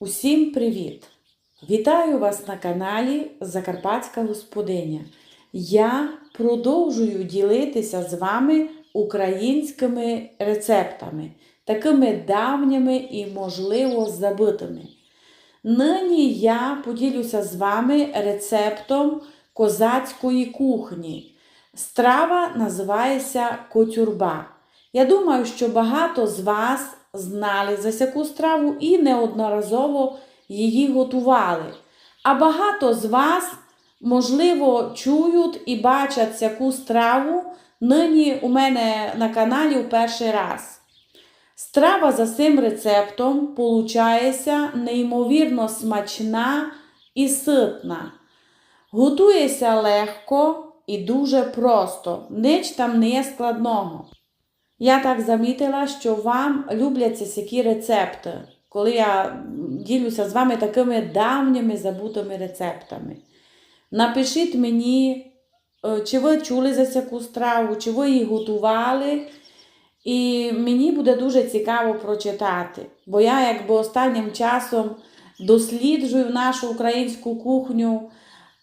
Усім привіт! Вітаю вас на каналі Закарпатська Господиня. Я продовжую ділитися з вами українськими рецептами, такими давніми і, можливо, забитими. Нині я поділюся з вами рецептом козацької кухні. Страва називається котюрба. Я думаю, що багато з вас знали за сяку страву і неодноразово її готували. А багато з вас, можливо, чують і бачать сяку страву нині у мене на каналі в перший раз. Страва за цим рецептом получається неймовірно смачна і ситна. Готується легко і дуже просто, ніч там не є складного. Я так замітила, що вам любляться сякі рецепти, коли я ділюся з вами такими давніми забутими рецептами. Напишіть мені, е, чи ви чули за сяку страву, чи ви її готували. І мені буде дуже цікаво прочитати, бо я якби останнім часом досліджую нашу українську кухню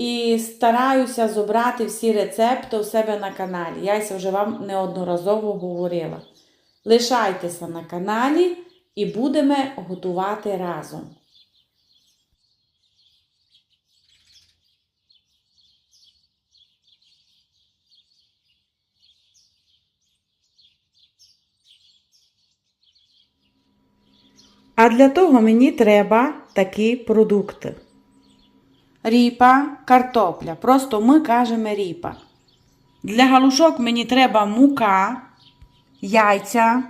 і стараюся зобрати всі рецепти у себе на каналі. Я це вже вам неодноразово говорила. Лишайтеся на каналі і будемо готувати разом. А для того мені треба такі продукти. Ріпа, картопля. Просто ми кажемо ріпа. Для галушок мені треба мука, яйця,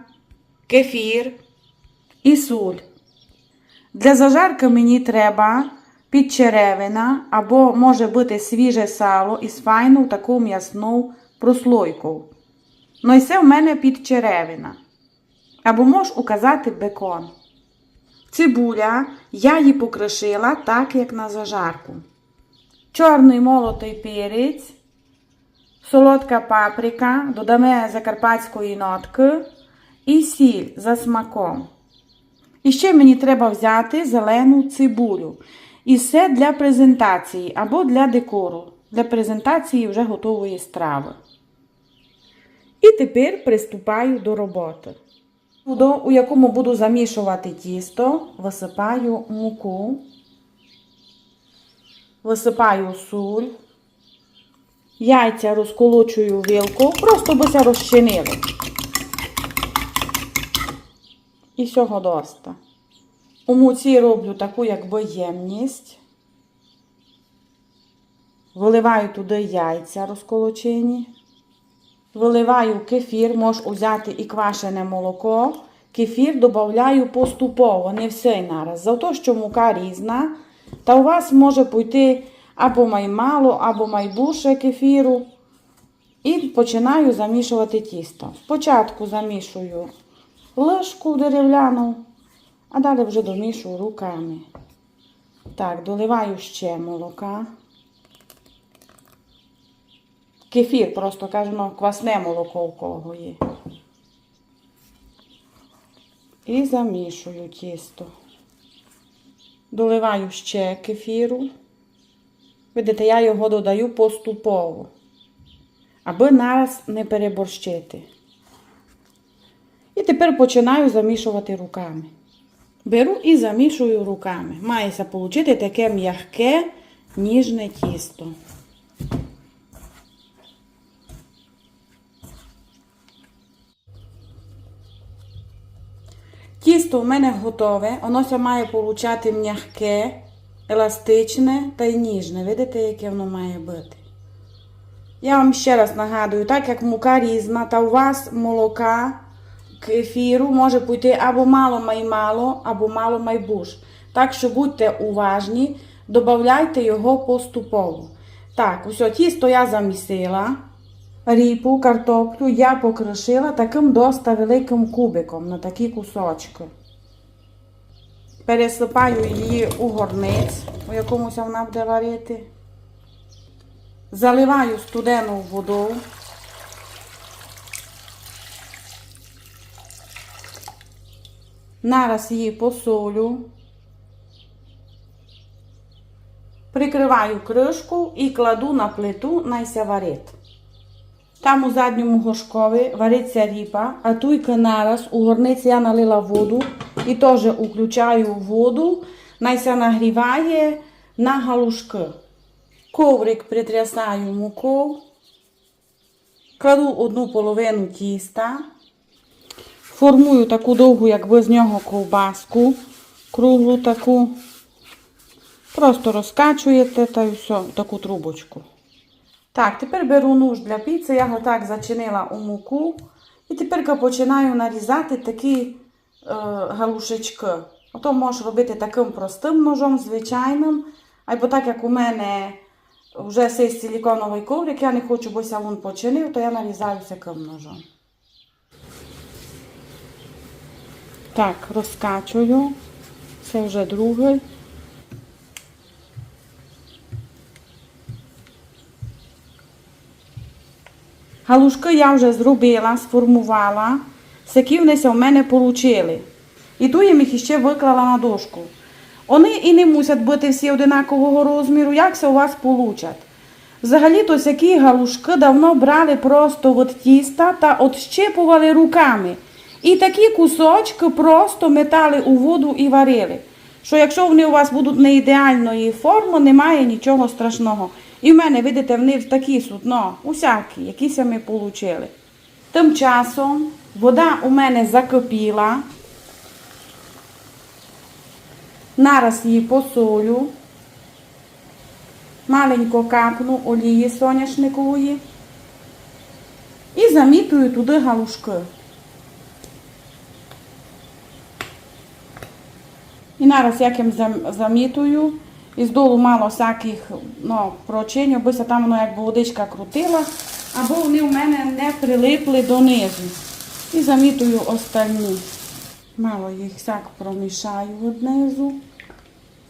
кефір і суль. Для зажарки мені треба підчеревина або може бути свіже сало із файну таку м'ясну прослойку. Ну і це в мене підчеревина. Або можеш указати бекон. Цибуля, я її покришила так, як на зажарку. Чорний молотий перець, солодка паприка, додамо закарпатської нотки і сіль за смаком. І ще мені треба взяти зелену цибулю. І все для презентації або для декору, для презентації вже готової страви. І тепер приступаю до роботи. У якому буду замішувати тісто, висипаю муку, висипаю суль, яйця розколочую вилку, просто бися розчинили. І всього доста. У муці роблю таку якби ємність. Виливаю туди яйця розколочені. Виливаю кефір, можеш взяти і квашене молоко. Кефір додаю поступово, не все нараз. За те, що мука різна, та у вас може пойти або маймало, або майбуше кефіру. І починаю замішувати тісто. Спочатку замішую ложку дерев'яну, а далі вже домішую руками. Так, доливаю ще молока. Кефір, просто кажемо, квасне молоко у кого є. І замішую тісто. Доливаю ще кефіру. Видите, я його додаю поступово, аби нараз не переборщити. І тепер починаю замішувати руками. Беру і замішую руками. Мається отримати таке м'яке, ніжне тісто. Тісто у мене готове, воно має получати м'яке, еластичне та й ніжне. Видите, яке воно має бути? Я вам ще раз нагадую, так як мука різна, та у вас молока, кефіру може піти або мало май мало, або мало майбуш. Так що будьте уважні, додавайте його поступово. Так, усе, тісто я замісила. Ріпу, картоплю я покришила таким доста великим кубиком на такі кусочки. Пересипаю її у горниць, у якомусь вона буде варити. Заливаю студену воду. Нараз її посолю. Прикриваю кришку і кладу на плиту найся варить. Там у задньому горшкові вариться ріпа, а туйка нараз у горниці я налила воду і теж включаю воду, найся нагріває на галушки. Коврик притрясаю мукою, кладу одну половину тіста, формую таку довгу, якби з нього ковбаску, круглу таку. Просто розкачуєте та все, таку трубочку. Так, тепер беру нож для піци, я його так зачинила у муку. І тепер починаю нарізати такі е, галушечки. Ото можеш робити таким простим ножом, звичайним. Або так як у мене вже цей силіконовий коврик, я не хочу, бо він починив, то я нарізаю таким ножом. Так, розкачую. Це вже другий. Галушки я вже зробила, сформувала. Які внеся в мене получили. І ту я їх ще виклала на дошку. Вони і не мусять бути всі одинакового розміру, як це у вас получать. Взагалі-то сякі галушки давно брали просто від тіста та отщипували руками. І такі кусочки просто метали у воду і варили. Що якщо вони у вас будуть не ідеальної форми, немає нічого страшного. І в мене, видите, вони в такі судно, усякі, якісь ми отримали. Тим часом вода у мене закипіла. Нараз її посолю. Маленько капну олії соняшникової. І замітую туди галушки. І нараз як їм замітую, і здолу мало всяких ну, прочинь, се там воно якби водичка крутила, або вони у мене не прилипли донизу. І замітую остальні. Мало їх всяк промішаю однизу.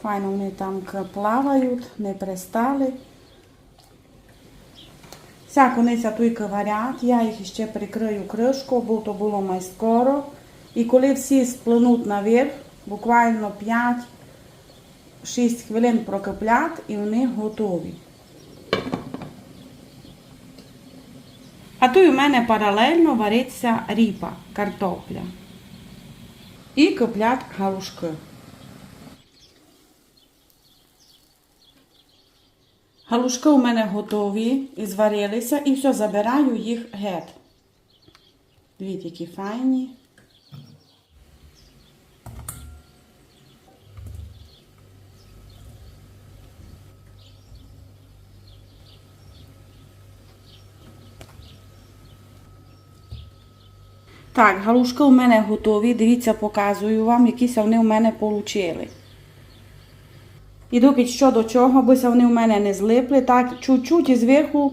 Файно вони там плавають, не пристали. Всяк вони туйки варять, я їх ще прикрию кришку, бо то було май скоро. І коли всі сплинуть наверх, буквально 5-6 хвилин прокиплять і вони готові. А тут у мене паралельно вариться ріпа, картопля. І киплять галушки. Галушки у мене готові і зварилися, і все, забираю їх геть. Дивіться, які файні. Так, галушки у мене готові. Дивіться, показую вам, якісь вони у мене получили. І доки що до чого, бо вони у мене не злипли, так чуть-чуть зверху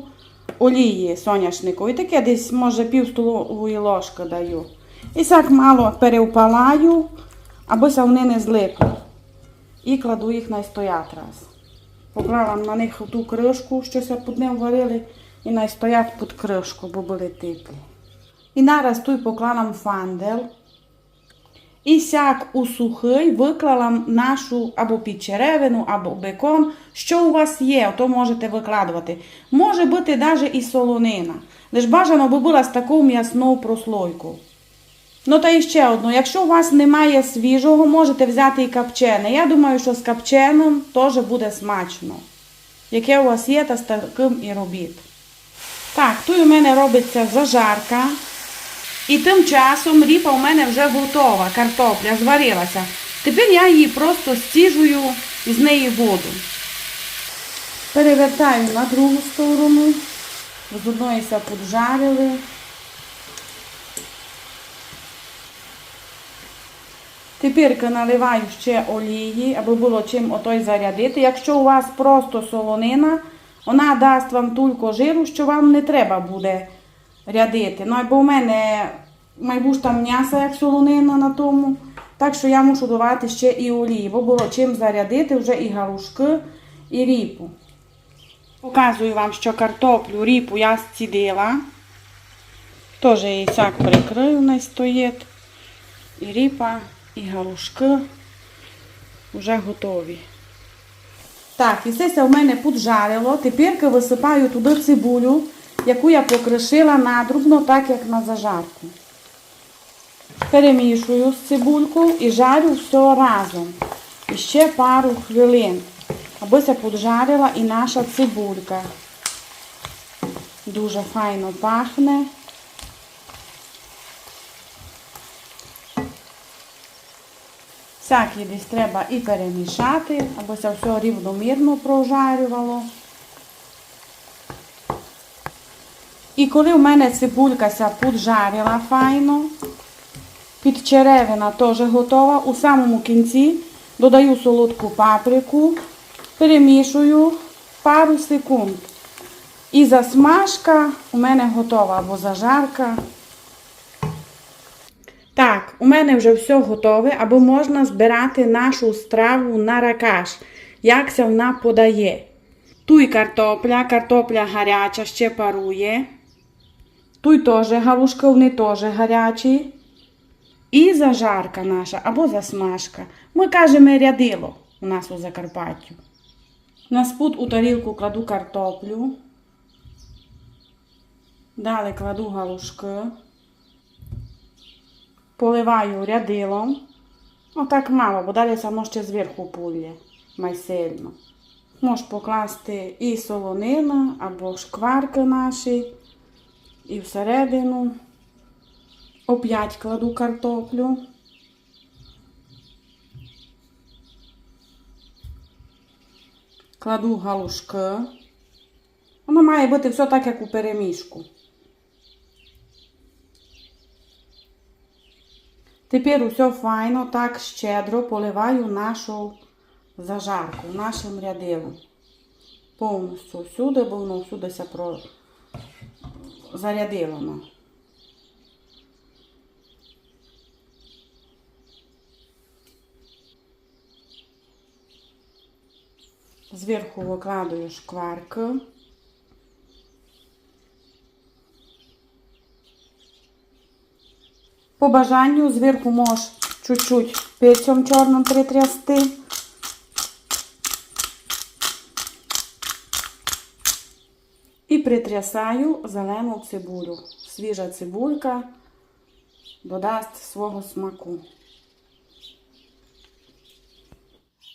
олії соняшникової. Таке десь, може, пів столової ложки даю. І так мало перевпалаю, аби вони не злипли. І кладу їх на стоять раз. Поклала на них ту кришку, що під ним варили, і на стоять під кришку, бо були теплі. І нараз тут поклала фандел. І сяк у сухий виклала нашу або підчеревину, або бекон. Що у вас є, то можете викладувати. Може бути навіть і солонина. Лиш бажано би була з таку м'ясну прослойку. Ну та ще одно, якщо у вас немає свіжого, можете взяти і капчене. Я думаю, що з капченом теж буде смачно. Яке у вас є, та з таким і робіть. Так, тут у мене робиться зажарка. І тим часом ріпа у мене вже готова, картопля зварилася. Тепер я її просто стіжую з неї воду. Перевертаю на другу сторону. З одної ся поджарили. Тепер наливаю ще олії, аби було чим отой зарядити. Якщо у вас просто солонина, вона дасть вам тільки жиру, що вам не треба буде рядити. Ну, бо в мене майбуж там м'ясо, як солонина на тому. Так що я мушу давати ще і олії, бо було чим зарядити вже і галушки, і ріпу. Показую вам, що картоплю, ріпу я зцідила. Теж її так прикрию, не стоїть. І ріпа, і галушки вже готові. Так, і все у мене поджарило. Тепер висипаю туди цибулю, яку я покришила надрубно, так як на зажарку. Перемішую з цибулькою і жарю все разом. І ще пару хвилин, аби се поджарила і наша цибулька. Дуже файно пахне. Всякий десь треба і перемішати, аби це все рівномірно прожарювало. І коли в мене цибулька поджарила файно, підчеревина теж готова, у самому кінці додаю солодку паприку, перемішую пару секунд. І засмажка у мене готова або зажарка. Так, у мене вже все готове, або можна збирати нашу страву на ракаш, як це вона подає. Туй картопля, картопля гаряча, ще парує. Туй теж галушка, вони теж гарячі. І зажарка наша, або засмажка. Ми кажемо рядило у нас у Закарпаттю. На спут у тарілку кладу картоплю. Далі кладу галушки. Поливаю рядилом. Отак мало, бо далі само ще зверху пулє. Май сильно. Можеш покласти і солонина, або шкварки наші. І всередину. Оп'ять кладу картоплю. Кладу галушки. Воно має бути все так, як у перемішку. Тепер усе файно, так щедро поливаю нашу зажарку, нашим рядилом. Повністю всюди, бо воно всюди ся про... зарядило. Зверху викладаю шкварки. По бажанню зверху можеш чуть-чуть перцем чорним притрясти. Притрясаю зелену цибулю. Свіжа цибулька додасть свого смаку.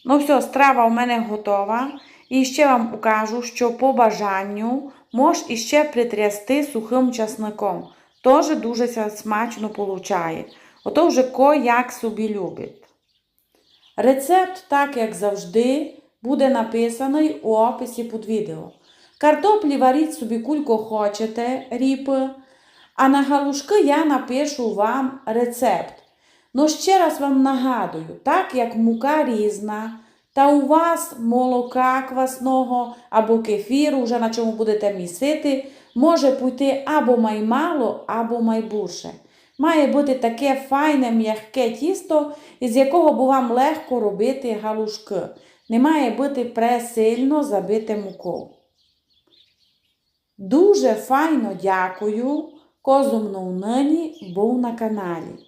Ну все, страва у мене готова. І ще вам покажу, що по бажанню можеш іще притрясти сухим часником. Теж дуже смачно получає. Ото вже ко як собі любить. Рецепт, так як завжди, буде написаний у описі під відео. Картоплі варіть собі кулько хочете, ріпи, а на галушки я напишу вам рецепт. Ну ще раз вам нагадую, так як мука різна, та у вас молока квасного або кефіру, вже на чому будете місити, може піти або маймало, або майбуше. Має бути таке файне м'яке тісто, із якого бо вам легко робити галушки. Не має бути пресильно забите мукою. Дуже файно дякую, козумну нині був на каналі.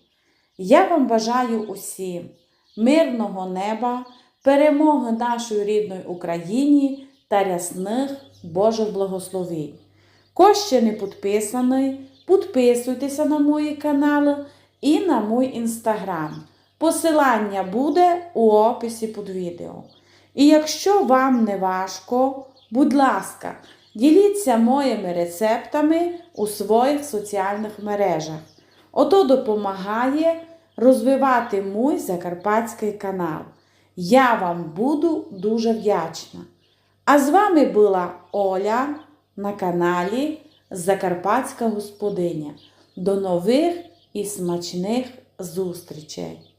Я вам бажаю усім мирного неба, перемоги нашої рідної Україні та рясних Божих благословень. Хто ще не підписаний, підписуйтеся на мої канали і на мій інстаграм. Посилання буде у описі під відео. І якщо вам не важко, будь ласка, діліться моїми рецептами у своїх соціальних мережах. Ото допомагає розвивати мій закарпатський канал. Я вам буду дуже вдячна. А з вами була Оля на каналі Закарпатська Господиня. До нових і смачних зустрічей!